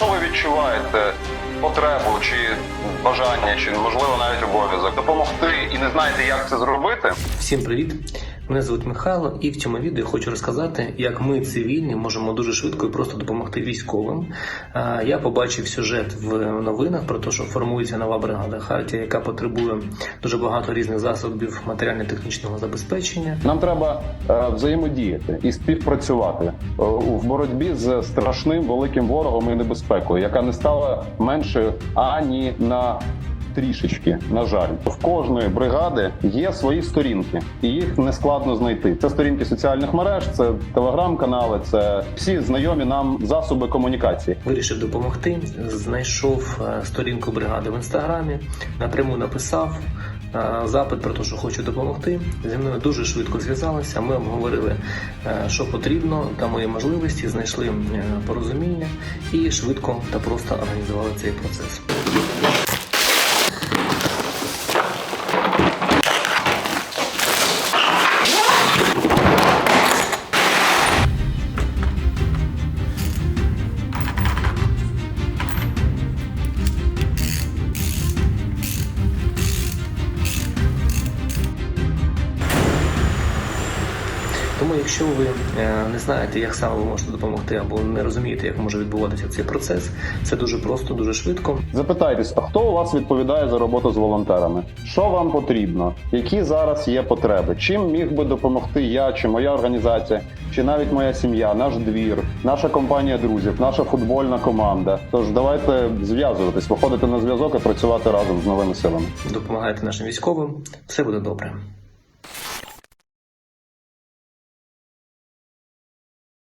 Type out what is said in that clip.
Якщо ви відчуваєте? Потребу чи бажання, чи можливо навіть обов'язок допомогти? І не знаєте, як це зробити, Всім привіт! Мене звуть Михайло, і в цьому відео я хочу розказати, як ми, цивільні, можемо дуже швидко і просто допомогти військовим. Я побачив сюжет в новинах про те, що формується нова бригада Хартія, яка потребує дуже багато різних засобів матеріально-технічного забезпечення. Нам треба е, взаємодіяти і співпрацювати е, в боротьбі з страшним великим ворогом і небезпекою, яка не стала меншою ані на трішечки. На жаль, в кожної бригади є свої сторінки, і їх не складно знайти. Це сторінки соціальних мереж, це телеграм-канали, це всі знайомі нам засоби комунікації. Вирішив допомогти. Знайшов е, сторінку бригади в інстаграмі, напряму написав е, запит про те, що хочу допомогти. Зі мною дуже швидко зв'язалися. Ми обговорили, е, що потрібно та мої можливості, знайшли порозуміння і швидко та просто організували цей процес. Тому, якщо ви е, не знаєте, як саме ви можете допомогти, або не розумієте, як може відбуватися цей процес, це дуже просто, дуже швидко. Запитайтесь, а хто у вас відповідає за роботу з волонтерами? Що вам потрібно? Які зараз є потреби? Чим міг би допомогти я, чи моя організація, чи навіть моя сім'я, наш двір, наша компанія друзів, наша футбольна команда? Тож давайте зв'язуватись, виходити на зв'язок і працювати разом з новими силами. Допомагайте нашим військовим, все буде добре.